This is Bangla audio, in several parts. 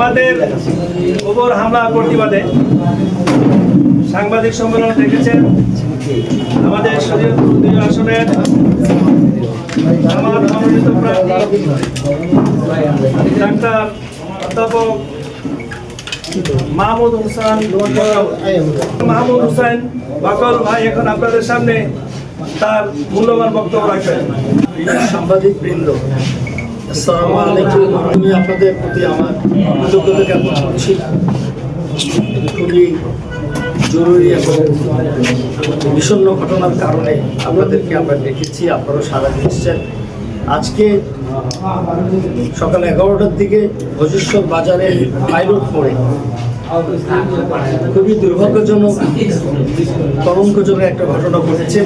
জামাতের উপর হামলা প্রতিবাদে সাংবাদিক সম্মেলন দেখেছেন আমাদের আসনের মাহমুদ হোসেন মাহমুদ ভাই এখন আপনাদের সামনে তার বক্তব্য সাংবাদিক বৃন্দ আসসালামু আলাইকুম। আমি আপনাদের প্রতি আমার কৃতজ্ঞতা জ্ঞাপন করছি। খুবই জরুরি এবং বিষণ্ণ ঘটনার কারণে আপনাদেরকে আমরা দেখেছি, আপনারাও সারা দিচ্ছেন আজকে সকাল এগারোটার দিকে ভোজেশ্বর বাজারে পাইলট পড়ে খুবই দুর্ভাগ্যজনক কলঙ্কজনক একটা ঘটনা ঘটেছে।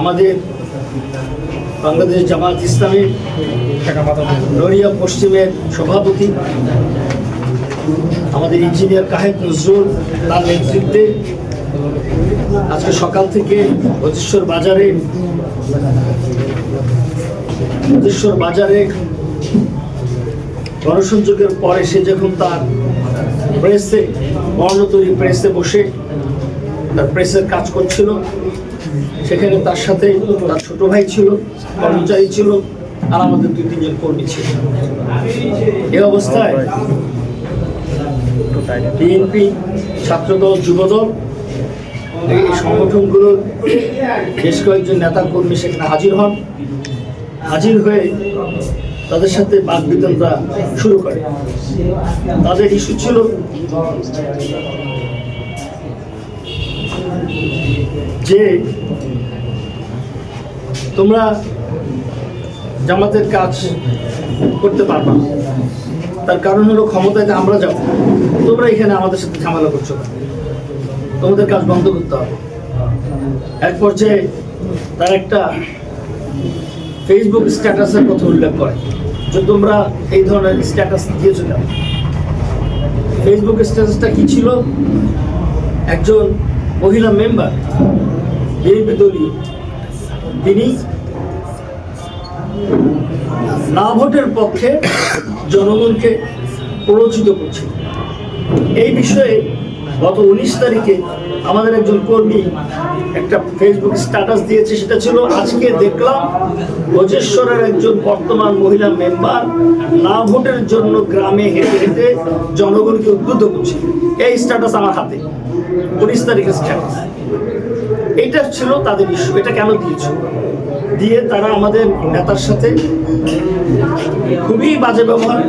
আমাদের বাংলাদেশ জামাত ইসলামী, নড়িয়া পশ্চিমের সভাপতি, আমাদের ইঞ্জিনিয়ার কাহেদ নজরুল তার নেতৃত্বে আজকে সকাল থেকে বজেশ্বর বাজারে বজেশ্বর বাজারে গণসংযোগের পরে সে যখন তার প্রেসে বর্ণতরী প্রেসে বসে, তার প্রেসের কাজ করছিল সেখানে তার সাথে তার ছোট ভাই ছিল, কর্মচারী ছিল, আর আমাদের দুই তিনজন কর্মী ছিল। এ অবস্থায় বিএনপি ছাত্রদল, যুবদল, এই সংগঠনগুলোর বেশ কয়েকজন নেতা কর্মী সেখানে হাজির হন। হাজির হয়ে তাদের সাথে বাদ বিতনটা শুরু করে। তাদের ইস্যু ছিল যে তোমরা জামাতের কাজ করতে পারবা। তার কারণ হলো ক্ষমতায় আমরা যাব, তোমরা এখানে আমাদের সাথে ঝামেলা করছ? তোমাদের কাজ বন্ধ করতে হবে। এক পর্যায়ে তার একটা ফেসবুক স্ট্যাটাসের কথা উল্লেখ করে যে তোমরা এই ধরনের স্ট্যাটাস দিয়েছ কেন? ফেসবুক স্ট্যাটাসটা কি ছিল? একজন মহিলা মেম্বার বিএনপি দলীয় তিনি না ভোটের পক্ষে জনগণকে প্ররোচিত করছে। এই বিষয়ে গত উনিশ তারিখে আমাদের একজন কর্মী একটা ফেসবুক স্ট্যাটাস দিয়েছে, সেটা ছিল, আজকে দেখলাম ভোজেশ্বরের একজন বর্তমান মহিলা মেম্বার না ভোটের জন্য গ্রামে হেঁটে হেঁটে জনগণকে উদ্বুদ্ধ করছে। এই স্ট্যাটাস আমার হাতে, উনিশ তারিখের স্ট্যাটাস এইটা ছিল তাদের ইস্যু এটা কেন দিয়েছ? দিয়ে তারা আমাদের নেতার সাথে খুবই বাজে ব্যবহার,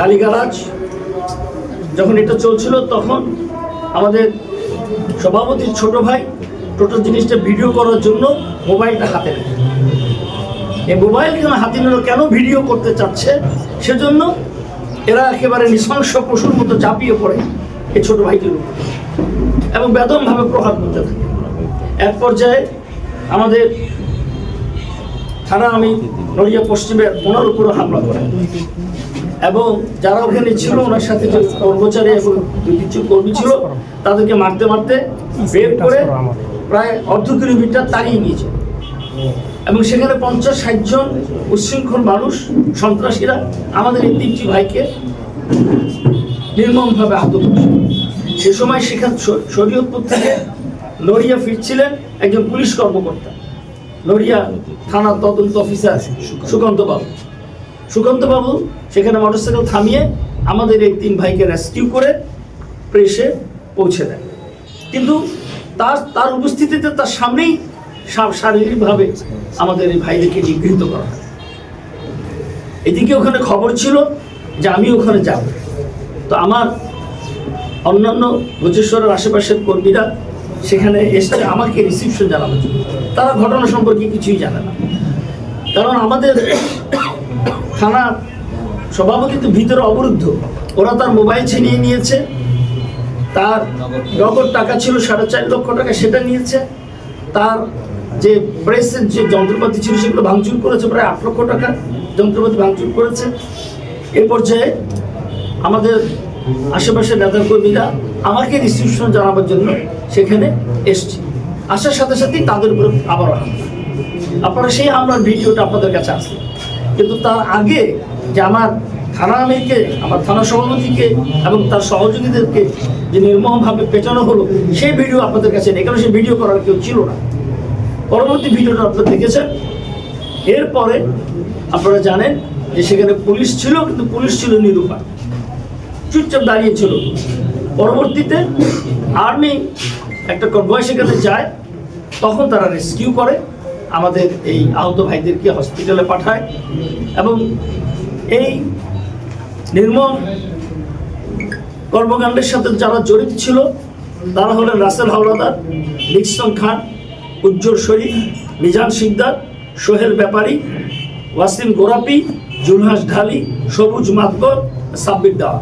গালিগালাজ, যখন এটা চলছিল তখন আমাদের সভাপতির ছোট ভাই টোটো জিনিসটা ভিডিও করার জন্য মোবাইলটা হাতে নেয়। এই মোবাইল কেন হাতে নিল, কেন ভিডিও করতে চাচ্ছে, সেজন্য এরা একেবারে নৃশংস পশুর মতো চাপিয়ে পড়ে এই ছোট ভাইটির উপর এবং বেদমভাবে প্রহার করতে থাকে। এক পর্যায়ে আমাদের থানা আমি নড়িয়া পশ্চিমের ওনার উপরও হামলা করে। এবং যারা ওখানে ছিল, ওনার সাথে যে কর্মচারী এবং কিছু কর্মী ছিল, তাদেরকে মারতে মারতে বের করে প্রায় অর্ধ কিলোমিটার তাড়িয়ে নিয়েছে। এবং সেখানে পঞ্চাশ, ষাট জন উচ্ছৃঙ্খল মানুষ, সন্ত্রাসীরা আমাদের এই তিনটি ভাইকে নির্মমভাবে আহত করেছে। সে সময় সেখান শরীয়তপুর থেকে নড়িয়া ফিরছিলেন একজন পুলিশ কর্মকর্তা। নড়িয়া থানা তদন্ত অফিসার সুকান্ত। বাবু। সুকান্ত বাবু সেখানে মোটরসাইকেল থামিয়ে আমাদের এই তিন ভাইকে রেস্কিউ করে প্রেসে পৌঁছে দেন। কিন্তু তার তার উপস্থিতিতে তার সামনেই শারীরিকভাবে আমাদের এই ভাইদেরকে নিগৃহীত করা হয়। এদিকে ওখানে খবর ছিল যে আমি ওখানে যাব। তো আমার অন্যান্য বজেশ্বরের আশেপাশের কর্মীরা সেখানে এসে আমাকে রিসিপশন জানানোর জন্য। তারা ঘটনা সম্পর্কে কিছুই জানে না। কারণ আমাদের থানা সভাপতি তো ভিতরে অবরুদ্ধ। ওরা তার মোবাইল ছিনিয়ে নিয়েছে। তার নগদ টাকা ছিল সাড়ে চার লক্ষ টাকা, সেটা নিয়েছে। তার যে প্রেসের যে যন্ত্রপাতি ছিল, সেগুলো ভাঙচুর করেছে, প্রায় আট লক্ষ টাকা যন্ত্রপাতি ভাঙচুর করেছে। এ পর্যায়ে আমাদের আশেপাশের নেতা কর্মীরা আমাকে রিসিপশন জানাবার জন্য সেখানে এসছে। আসার সাথে সাথেই তাদের উপরে আবার আপনারা সেই হামলার ভিডিওটা আপনাদের কাছে আসবে কিন্তু তার আগে যে আমার থানা আমিরকে, আমার থানা সভাপতিকে এবং তার সহযোগীদেরকে যে নির্মমভাবে পেটানো হলো, সেই ভিডিও আপনাদের কাছে নেই। কারণ সেই ভিডিও করার কেউ ছিল না? পরবর্তী ভিডিওটা আপনারা দেখেছেন। এরপরে আপনারা জানেন যে সেখানে পুলিশ ছিল, কিন্তু পুলিশ ছিল নিরুপায়। চুপচাপ দাঁড়িয়ে ছিল। পরবর্তীতে আর্মি একটা কনভয় সেখানে যায়, তখন তারা রেস্কিউ করে, আমাদের এই আহত ভাইদেরকে হসপিটালে পাঠায় এবং এই নির্মম কর্মকাণ্ডের সাথে যারা জড়িত ছিল, তারা হলেন রাসেল হাওলাদার নিক্সন খান, উজ্জ্বল শরীফ, মিজান সিকদার সোহেল ব্যাপারী, ওয়াসিম গোরাপি, জুলহাস ঢালি, সবুজ মাতকর, সাব্বির দাওয়া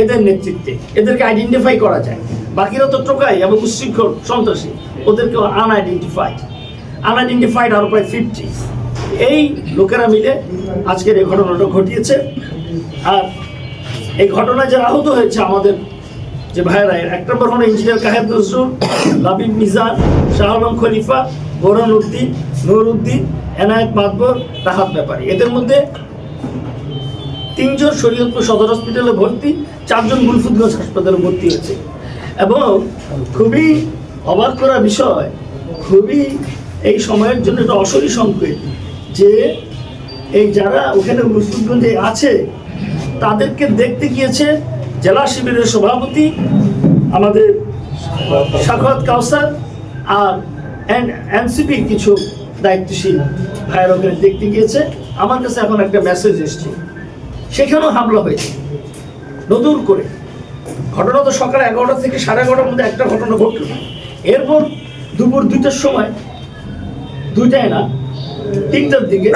এদের নেতৃত্বে, এদেরকে আইডেন্টিফাই করা যায়। বাকিরা তো টোকাই এবং উচ্ছৃঙ্খল, সন্ত্রাসী। ওদেরকে আনআইডেন্টিফাইড আনআইডেন্টিফাইড আরও প্রায় ফিফটি এই লোকেরা মিলে আজকের এই ঘটনাটা ঘটিয়েছে। আর এই ঘটনায় যারা আহত হয়েছে আমাদের যে ভাইয়েরা এক নম্বর হলো ইঞ্জিনিয়ার কাহেদ নজরুল, লাবিব মিজান শাহ আলম খলিফা বোরান উদ্দিন, নুর উদ্দিন, এনায়েত মাতবর, রাহাত ব্যাপারী। এদের মধ্যে তিনজন শরীয়তপুর সদর হসপিটালে ভর্তি। চারজন গুলফুদগঞ্জ হাসপাতালে ভর্তি হয়েছে। এবং খুবই অবাক করা বিষয়, খুবই এই সময়ের জন্য একটা অসরি সংকেত যে এই যারা ওখানে গুলফুদগঞ্জে আছে, তাদেরকে দেখতে গিয়েছে জেলা শিবিরের সভাপতি, আমাদের সাখাত কাউসার আর এনসিপির কিছু দায়িত্বশীল ভাইয়ের ওখানে দেখতে গিয়েছে। আমার কাছে এখন একটা মেসেজ এসছে। সেখানেও হামলা হয়েছে। নতুন করে। ঘটনা তো সকাল এগারোটা থেকে সাড়ে এগারোটার মধ্যে একটা ঘটনা ঘটল। এরপর দুপুর দুইটার সময়, দুইটায় না, তিনটার দিকে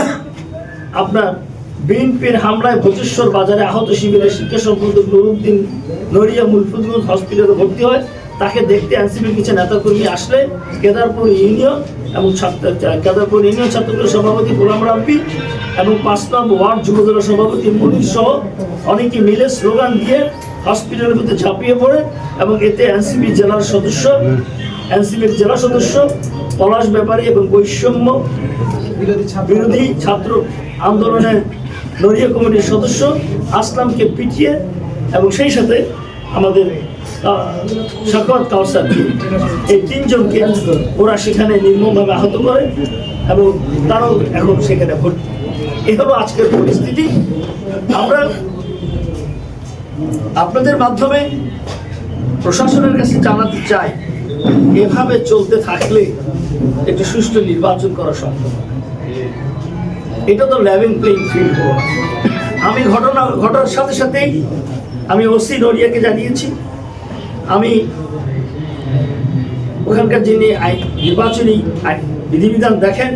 আপনার বিএনপির হামলায় ভোজেশ্বর বাজারে আহত শিবিরের শিক্ষা সম্পর্ক নুরুদ্দিন নড়িয়া মুলফুদ্দিন হসপিটালে ভর্তি হয়। তাকে দেখতে এনসিপির কিছু নেতাকর্মী আসলে কেদারপুর ইউনিয়ন এবং ছাত্র কেদারপুর ইউনিয়ন ছাত্রদলের সভাপতি গোলাম রাব্বি এবং পাঁচ নম্বর ওয়ার্ড যুবদলের সভাপতি মনির সহ অনেকে মিলে স্লোগান দিয়ে হসপিটালের মধ্যে ঝাঁপিয়ে পড়ে এবং এতে এনসিপি জেলার সদস্য এনসিপির জেলা সদস্য পলাশ ব্যাপারী এবং বৈষম্য বিরোধী ছাত্র আন্দোলনের নড়িয়া কমিটির সদস্য আসলামকে পিটিয়ে এবং সেই সাথে আমাদের সাকত কাউসার। এই তিনজনকে ওরা সেখানে নির্মমভাবে আহত করে এবং তারাও এখন সেখানে ভর্তি। এই হলো আজকের পরিস্থিতি। আমরা আপনাদের মাধ্যমে প্রশাসনের কাছে জানাতে চাই, এভাবে চলতে থাকলে একটি সুষ্ঠু নির্বাচন করা সম্ভব। এটা তো লেভেল প্লেইং ফিল্ড আমি ঘটনা ঘটার সাথে সাথেই আমি ওসি নড়িয়াকে জানিয়েছি। আমি ওখানকার যিনি নির্বাচনী বিধিবিধান দেখেন,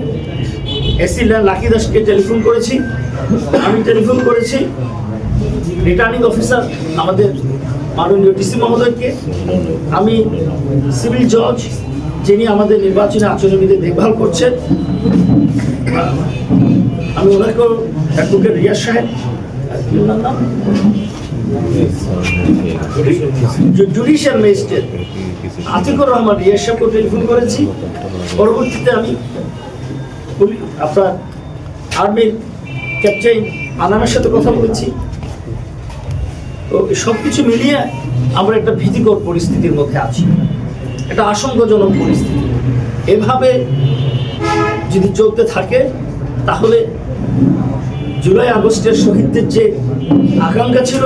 এসি লাকি দাসকে টেলিফোন করেছি, আমি টেলিফোন করেছি। রিটার্নিং অফিসার আমাদের মাননীয় ডিসি মহোদয়কে। আমি সিভিল জজ, যিনি আমাদের নির্বাচনী আচরণবিধি দেখভাল করছেন। আমি ওনাকেও অ্যাডভোকেট রিয়াজ সাহেব, কি ওনার নাম? জুডিশিয়াল ম্যাজিস্ট্রেট আতিকুর রহমান রিয়াজ সাহেবকে টেলিফোন করেছি। পরবর্তীতে আমি আপনার আর্মির ক্যাপ্টেন আনামের সাথে কথা বলেছি। তো সব কিছু মিলিয়ে আমরা একটা ভীতিকর পরিস্থিতির মধ্যে আছি। একটা আশঙ্কাজনক পরিস্থিতি। এভাবে যদি চলতে থাকে, তাহলে জুলাই আগস্টের শহীদদের যে আকাঙ্ক্ষা ছিল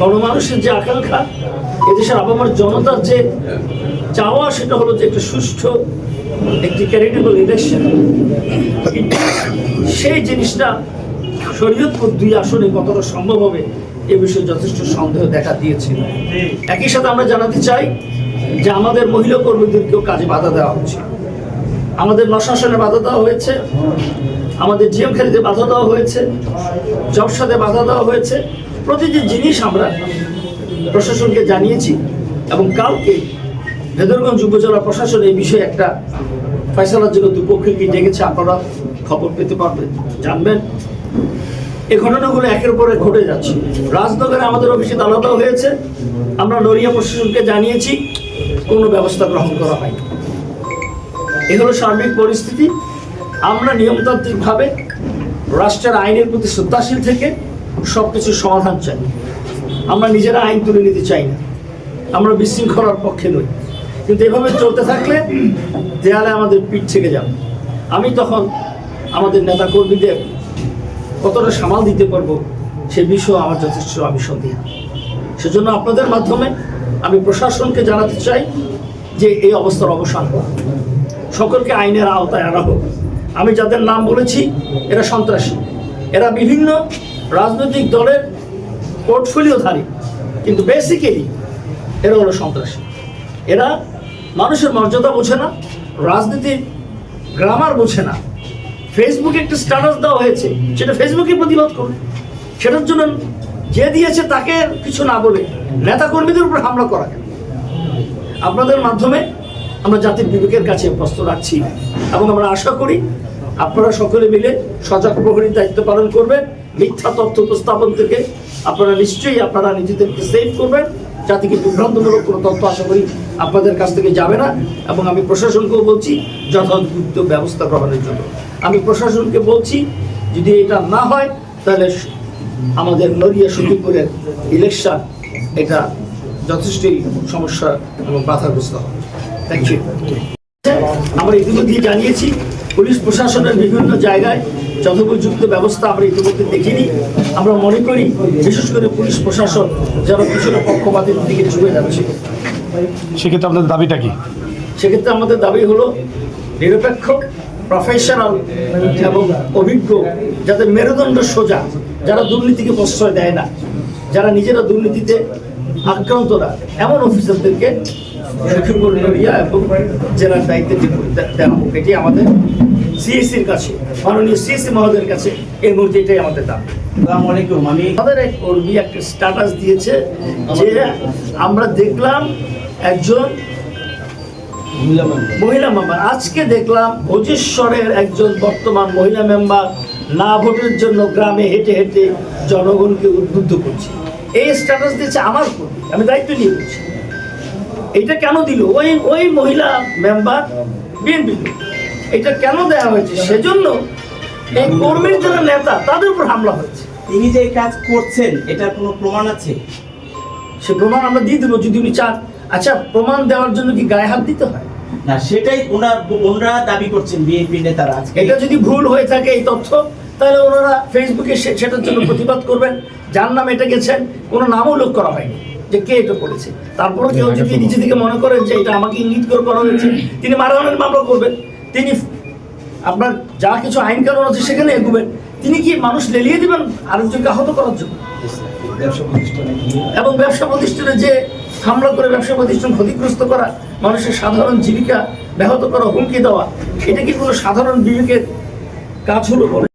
গণমানুষের যে আকাঙ্ক্ষা, এদেশের আবামার জনতার যে চাওয়া, সেটা হলো যে একটা সুষ্ঠু, একটি ক্যারিটেবল ইলেকশন সেই জিনিসটা শরীয়তপুর দুই আসনে কতটা সম্ভব হবে, এ বিষয়ে যথেষ্ট সন্দেহ দেখা দিয়েছিল। একই সাথে আমরা জানাতে চাই যে আমাদের মহিলা কর্মীদেরকেও কাজে বাধা দেওয়া হচ্ছে। আমাদের নশাসনে বাধা দেওয়া হয়েছে। আমাদের জিএম খালিতে বাধা দেওয়া হয়েছে, জবসাতে বাধা দেওয়া হয়েছে। প্রতিটি জিনিস আমরা প্রশাসনকে জানিয়েছি এবং কালকে ভেদরগঞ্জ উপজেলা প্রশাসন এই বিষয়ে একটা ফয়সালার জন্য দুপক্ষকে ডেকেছে আপনারা খবর পেতে পারবেন, জানবেন। এই ঘটনাগুলো একের পরে ঘটে যাচ্ছে। রাজনগরে আমাদের অফিসে দেওয়া হয়েছে। আমরা নড়িয়া প্রশাসনকে জানিয়েছি, কোনো ব্যবস্থা গ্রহণ করা হয়নি। এ হলো সার্বিক পরিস্থিতি। আমরা নিয়মতান্ত্রিকভাবে রাষ্ট্রের আইনের প্রতি শ্রদ্ধাশীল থেকে সব কিছুর সমাধান চাই। আমরা নিজেরা আইন তুলে নিতে চাই না। আমরা বিশৃঙ্খলার পক্ষে নই। কিন্তু এভাবে চলতে থাকলে দেয়ালে আমাদের পিঠ থেকে যাবে। আমি তখন আমাদের নেতা কর্মীদের কতটা সামাল দিতে পারব সে বিষয়ে আমার যথেষ্ট আমি সন্দেহ। সেজন্য আপনাদের মাধ্যমে আমি প্রশাসনকে জানাতে চাই যে এই অবস্থার অবসান হোক। সকলকে আইনের আওতায় আনা হোক। আমি যাদের নাম বলেছি, এরা সন্ত্রাসী। এরা বিভিন্ন রাজনৈতিক দলের পোর্টফোলিওধারী, কিন্তু বেসিক্যালি এরা হলো সন্ত্রাসী। এরা মানুষের মর্যাদা বোঝে না রাজনীতির গ্রামার বোঝে না। ফেসবুকে একটা স্ট্যাটাস দেওয়া হয়েছে, সেটা ফেসবুকে প্রতিবাদ করবে। সেটার জন্য যে দিয়েছে তাকে কিছু না বলে নেতা কর্মীদের উপর হামলা করা কেন? আপনাদের মাধ্যমে আমরা জাতির বিবেকের কাছে প্রশ্ন রাখছি। এবং আমরা আশা করি আপনারা সকলে মিলে সজাগ প্রহরীর দায়িত্ব পালন করবেন, মিথ্যা তথ্য উপস্থাপন থেকে আপনারা নিশ্চয়ই আপনারা নিজেদেরকে সেভ করবেন। জাতিকে বিভ্রান্তমূলক কোনো তথ্য আশা করি আপনাদের কাছ থেকে যাবে না। এবং আমি প্রশাসনকেও বলছি যথাযথ ব্যবস্থা গ্রহণের জন্য। আমি প্রশাসনকে বলছি, যদি এটা না হয়, তাহলে আমাদের নড়িয়া সখীপুরের ইলেকশন এটা যথেষ্টই সমস্যা এবং বাধাগ্রস্ত হবে। থ্যাংক ইউ আমরা ইতিমধ্যে জানিয়েছি পুলিশ প্রশাসনের বিভিন্ন জায়গায় যথোপযুক্ত ব্যবস্থা আমরা ইতিমধ্যে দেখিনি। আমরা মনে করি বিশেষ করে পুলিশ প্রশাসন যেন কিছুটা পক্ষপাতের দিকে ঝুঁকে যাচ্ছে। সেক্ষেত্রে আপনাদের দাবিটা কি? সেক্ষেত্রে আমাদের দাবি হলো নিরপেক্ষ প্রফেশনাল এবং অভিজ্ঞ যাদের মেরুদণ্ড সোজা যারা দুর্নীতিকে প্রশ্রয় দেয় না যারা নিজেরা দুর্নীতিতে আক্রান্তরা এমন অফিসারদেরকে লক্ষ্মীপুর নড়িয়া এবং জেলার দায়িত্বে দেওয়া হোক এটি আমাদের সিএসির কাছে মাননীয় সিএসি মহোদয়ের কাছে এই মুহূর্তে এটাই আমাদের আলাইকুম আমি আমাদের এক কর্মী একটা স্ট্যাটাস দিয়েছে যে আমরা দেখলাম একজন মহিলা মেম্বার আজকে দেখলাম ভোজেশ্বরের একজন বর্তমান মহিলা মেম্বার না ভোটের জন্য গ্রামে হেঁটে হেঁটে জনগণকে উদ্বুদ্ধ করছে। এই স্ট্যাটাস দিয়েছে আমার কর্মী আমি দায়িত্ব নিয়ে বলছি। এটা কেন দিল? ওই ওই মহিলা মেম্বার বিএনপি এটা কেন দেওয়া হয়েছে? সেজন্য এই কর্মীর যারা নেতা তাদের উপর হামলা হয়েছে। তিনি যে কাজ করছেন এটার কোনো প্রমাণ আছে? সে প্রমাণ আমরা দিয়ে দেবো যদি উনি চান। আচ্ছা প্রমাণ দেওয়ার জন্য কি গায়ে হাত দিতে হয়? না সেটাই ওনার ওনারা দাবি করছেন বিএনপি নেতারা আজকে। এটা যদি ভুল হয়ে থাকে এই তথ্য তাহলে ওনারা ফেসবুকে সেটার জন্য প্রতিবাদ করবেন। যার নাম এটা গেছেন কোনো নামও উল্লেখ করা হয়নি। যে কে এটা করেছে? তারপরে কেউ যদি নিজে থেকে মনে করেন যে এটা আমাকে ইঙ্গিত করে করা হয়েছে তিনি মারামারের মামলা করবেন। তিনি আপনার যা কিছু আইন কানুন আছে সেখানে এগোবেন। তিনি কি মানুষ লেলিয়ে দিবেন আরেকজনকে আহত করার জন্য? এবং ব্যবসা প্রতিষ্ঠানে যে হামলা করে ব্যবসা প্রতিষ্ঠান ক্ষতিগ্রস্ত করা মানুষের সাধারণ জীবিকা ব্যাহত করা হুমকি দেওয়া এটা কি কোনো সাধারণ বিবেকের কাজ হলো বলে?